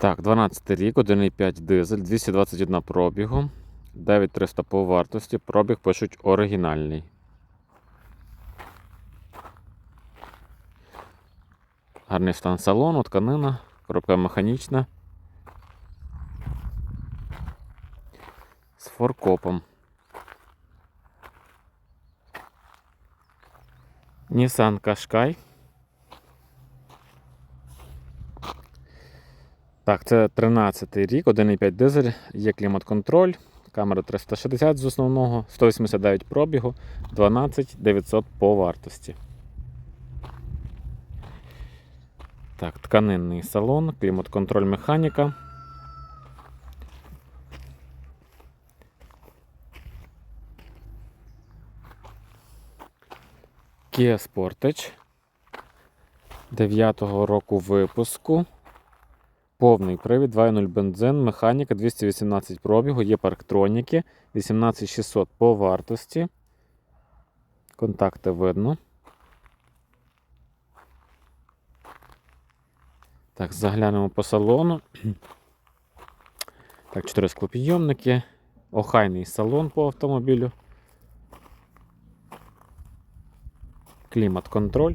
Так, 12 рік, 1,5 дизель, 221 пробігу, 9300 по вартості, пробіг пишуть оригінальний. Гарний стан салону, тканина, коробка механічна. З форкопом. Nissan Qashqai. Так, це 13 рік, 1,5 дизель, є клімат-контроль, камера 360 з основного, 189 пробігу, 12 900 по вартості. Так, тканинний салон, клімат-контроль механіка. Kia Sportage 9-го року випуску. Повний привід, 2.0 бензин, механіка 218 пробігу, є парктроніки, 18600 по вартості. Контакти видно. Так, заглянемо по салону. Так, 4 склопідйомники, охайний салон по автомобілю. Клімат-контроль.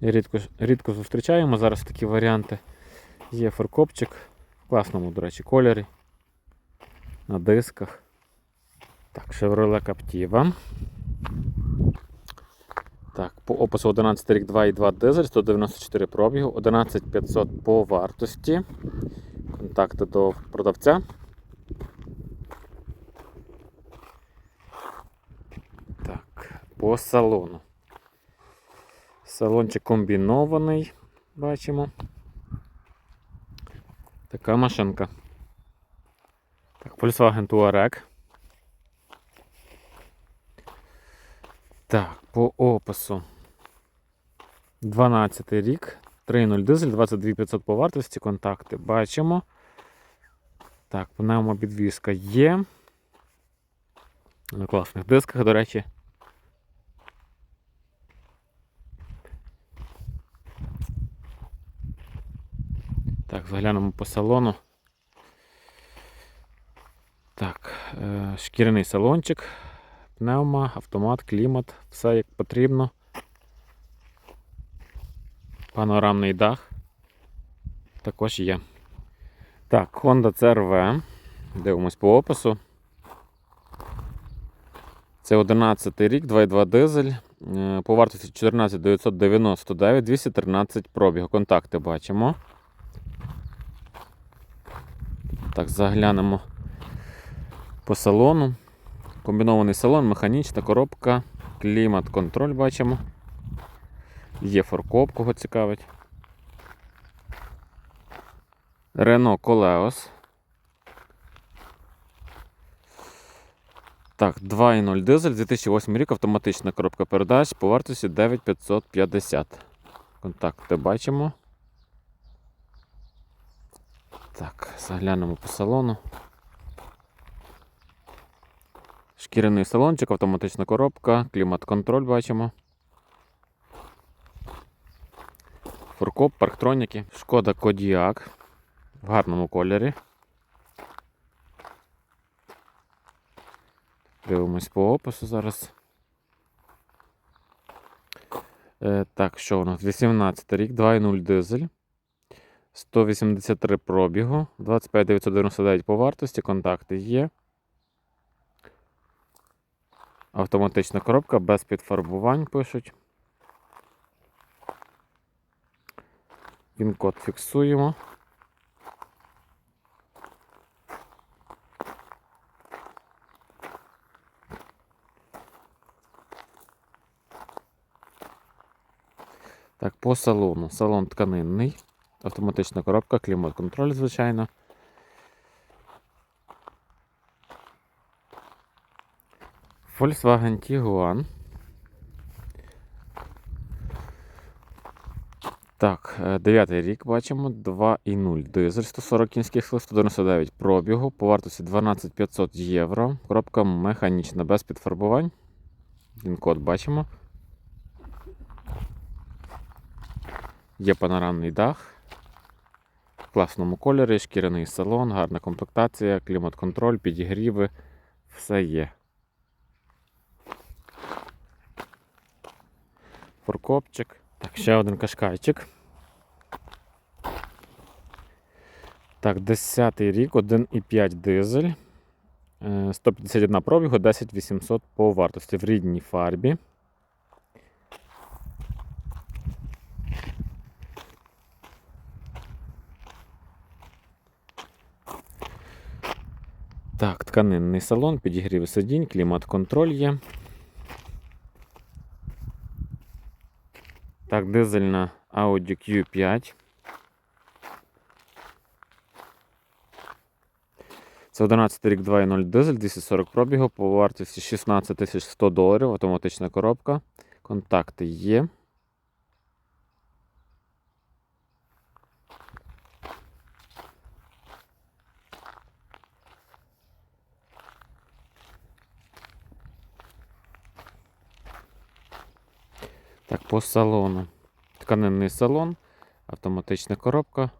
Рідко, рідко зустрічаємо зараз такі варіанти. Є фаркопчик в класному, до речі, кольорі. На дисках. Так, Chevrolet Captiva. Так, по опису 11 рік 2,2 дизель, 194 пробігу, 11500 по вартості. Контакти до продавця. Так, по салону. Салончик комбінований, бачимо. Така машинка. Так, Volkswagen Touareg. Так, по опису. 12 рік, 3.0 дизель, 22500 по вартості, контакти бачимо. Так, пневмопідвізка є. На класних дисках, до речі. Так, заглянемо по салону. Так, е, шкіряний салончик, пневма, автомат, клімат, все як потрібно. Панорамний дах також є. Так, Honda CRV. Дивимось по опису. Це 11 рік, 2,2 дизель. е, По вартості 14 999, 213 пробігу. Контакти бачимо. Так, заглянемо по салону. Комбінований салон, механічна коробка, клімат-контроль бачимо. Є форкоп, кого цікавить. Renault Coleos. Так, 2.0 дизель, 2008 рік, автоматична коробка передач по вартості 9550. Контакти бачимо. Так, заглянемо по салону. Шкіряний салончик, автоматична коробка, клімат-контроль бачимо. Фуркоп, парктроніки, шкода Кодіак в гарному кольорі. Дивимось по опису зараз. Е, так, що у нас? 18 рік, 2.0 дизель. 183 пробігу, 25 999 по вартості, контакти є. Автоматична коробка без підфарбувань пишуть. Він код фіксуємо. Так, по салону. Салон тканинний. Автоматична коробка, клімат-контроль, звичайно. Volkswagen Tiguan. Так, е, дев'ятий рік бачимо 2,0 дизель, 140 кінських сил, 199 пробігу, по вартості 12500 євро. Коробка механічна, без підфарбувань. Він код бачимо. Є панорамний дах. Класному кольорі, шкіряний салон, гарна комплектація, клімат-контроль, підігріви. Все є. Форкопчик. Так, ще один кашкайчик. Так, 10 й рік, 1,5 дизель. Е, 151 пробігу, 10800 по вартості в рідній фарбі. Так, тканинний салон, підігрів сидінь, клімат-контроль є. Так, дизельна Audi Q5. Це 11 рік 2.0 дизель, 240 пробігу, по вартості 16 100 доларів, автоматична коробка. Контакти є. Так, по салону. Тканинний салон, автоматична коробка.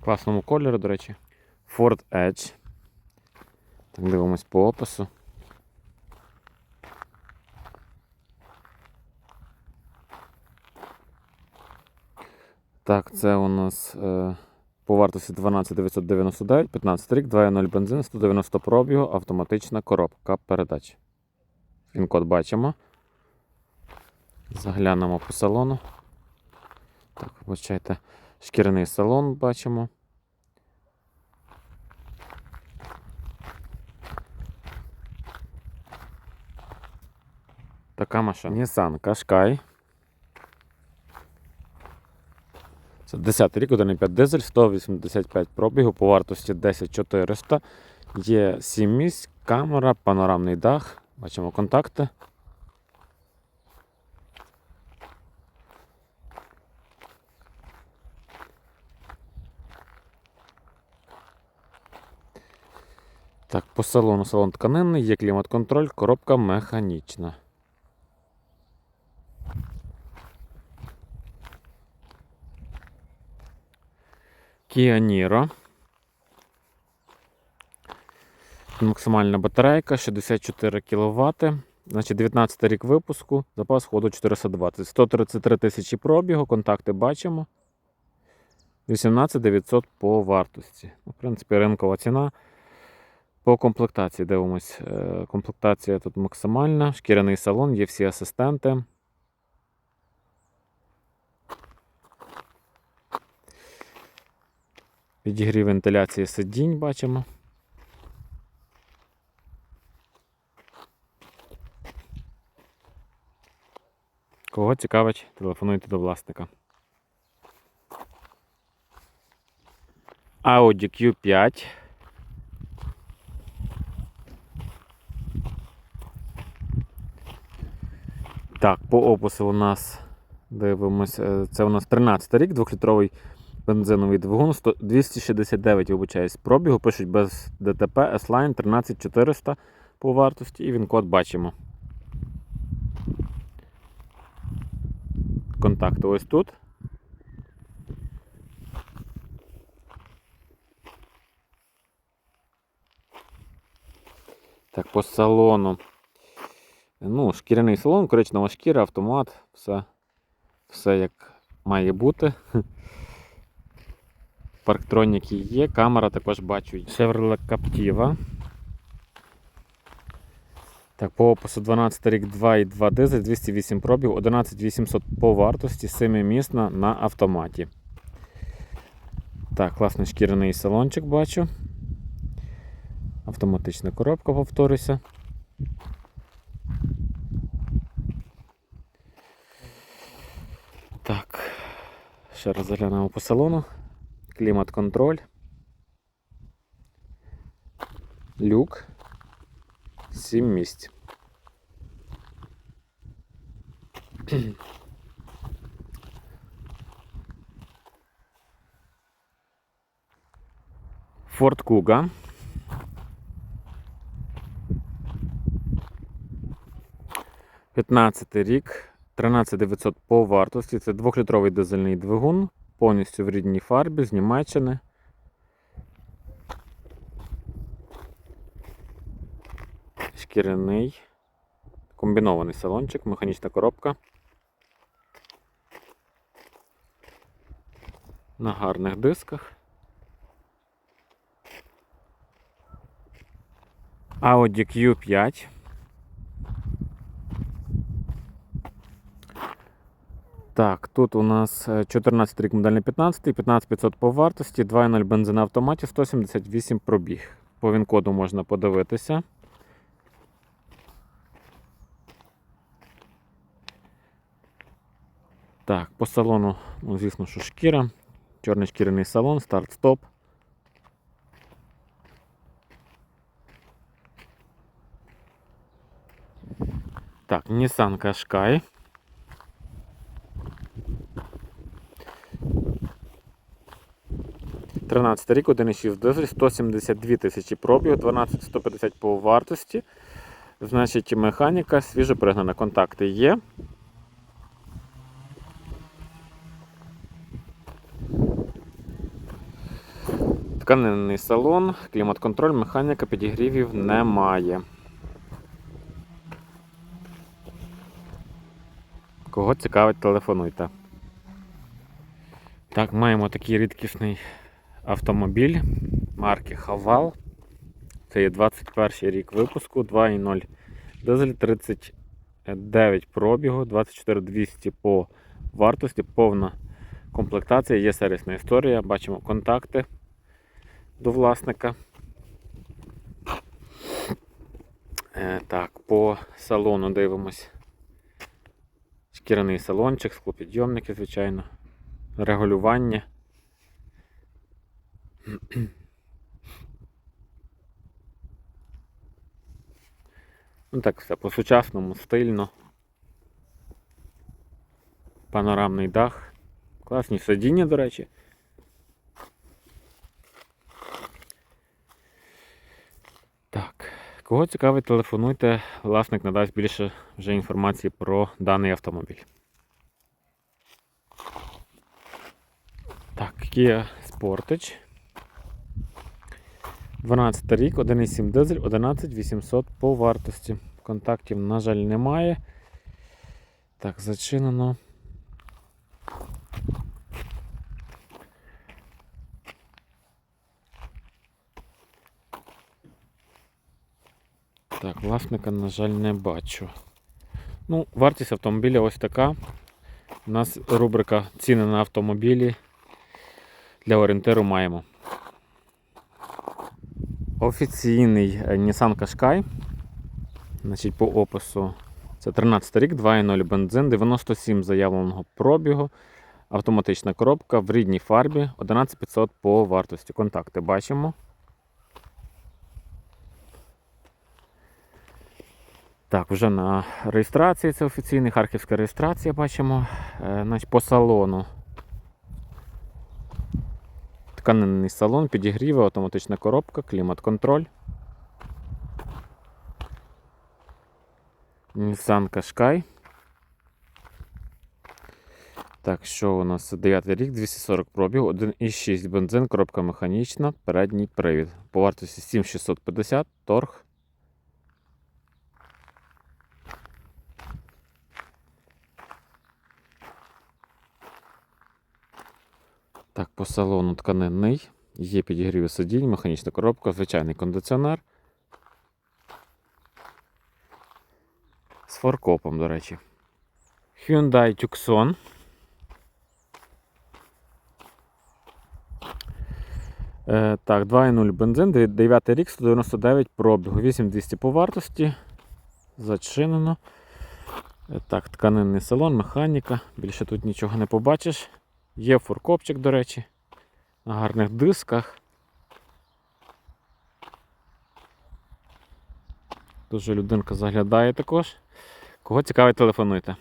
Класному кольорі, до речі. Ford Edge. Так, дивимось по опису. Так, це у нас е, по вартості 12999, 15 рік, 2.0 бензин, 190 пробігу, автоматична коробка передач. Він-код бачимо. Заглянемо по салону. Так, вибачайте, шкіряний салон бачимо. Така машина. Nissan Qashqai. 10 рік, 1,5 дизель, 185 пробігу по вартості 10400. Є 7 місць, камера, панорамний дах. Бачимо контакти. Так, по салону салон тканинний, є клімат-контроль, коробка механічна. Kia Niro. Максимальна батарейка 64 кВт. Значить, 19 рік випуску, запас ходу 420. 133 тисячі пробігу, контакти бачимо. 18 900 по вартості. Ну, В принципі, ринкова ціна. По комплектації дивимось. Е, Комплектація тут максимальна. Шкіряний салон, є всі асистенти. Підігрів вентиляції сидінь бачимо. Кого цікавить, телефонуйте до власника. Audi Q5. Так, по опису у нас дивимося. Це у нас 13 рік, 2-літровий бензиновий двигун, 269, вибачаюсь, пробігу, пишуть без ДТП, S-Line 13400 по вартості, і він код бачимо. Контакти ось тут. Так, по салону. Ну, шкіряний салон, коричнева шкіра, автомат, все, все як має бути. Парктроніки є, камера також бачу. Chevrolet Captiva. Так, по опису 12 рік 2,2 дизель, 208 пробів, 11800 по вартості, 7-місна на автоматі. Так, класний шкіряний салончик бачу. Автоматична коробка, повторюся. Так, ще раз заглянемо по салону. Клімат-контроль. Люк. 7 місць. Ford Kuga. П'ятнадцятий рік, 13900 по вартості. Це двохлітровий дизельний двигун, повністю в рідній фарбі з Німеччини. Шкіряний, комбінований салончик, механічна коробка. На гарних дисках. Audi Q5. Так, тут у нас е, 14 рік модельний 15, 15500 по вартості, 2.0 бензин автоматі, 178 пробіг. По він-коду можна подивитися. Так, по салону, ну, звісно, що шкіра. Чорний шкіряний салон, старт-стоп. Так, Nissan Qashqai. Тринадцятий рік, 1,6 дизель, 172 тисячі пробігу, 12150 по вартості. Значить, механіка свіжо пригнана. Контакти є. Тканинний салон, клімат-контроль, механіка підігрівів немає. Кого цікавить, телефонуйте. Так, маємо такий рідкісний автомобіль марки Haval. Це є 21 рік випуску, 2.0 дизель 39 пробігу, 24200 по вартості, повна комплектація, є сервісна історія, бачимо контакти до власника. Е, так, по салону дивимось. Шкіряний салончик, склопідйомники, звичайно, регулювання. Ну так все по-сучасному, стильно. Панорамний дах. Класні сидіння, до речі. Так, кого цікавить, телефонуйте, власник надасть більше вже інформації про даний автомобіль. Так, Kia Sportage. 12 рік, 1,7 дизель, 11800 по вартості. Контактів, на жаль, немає. Так, зачинено. Так, власника, на жаль, не бачу. Ну, вартість автомобіля ось така. У нас рубрика ціни на автомобілі. Для орієнтиру маємо. Офіційний е, Nissan Qashqai. Значить, по опису це 13 рік, 2.0 бензин, 97 заявленого пробігу, автоматична коробка в рідній фарбі, 11500 по вартості. Контакти бачимо. Так, вже на реєстрації це офіційний, харківська реєстрація бачимо. Е, значить, по салону. Тканинний салон, підігріви, автоматична коробка, клімат-контроль. Nissan Qashqai. Так, що у нас 9 рік, 240 пробіг, 1,6 бензин, коробка механічна, передній привід. По вартості 7650, торг. Так, по салону тканинний. Є підігрів сидінь, механічна коробка, звичайний кондиціонер. З форкопом, до речі. Hyundai Tucson. Е, так, 2.0 бензин, 9 рік, 199 пробігу, 8200 по вартості. Зачинено. Е, Так, тканинний салон, механіка. Більше тут нічого не побачиш. Є фуркопчик, до речі, на гарних дисках. Дуже людинка заглядає також. Кого цікавить, телефонуйте.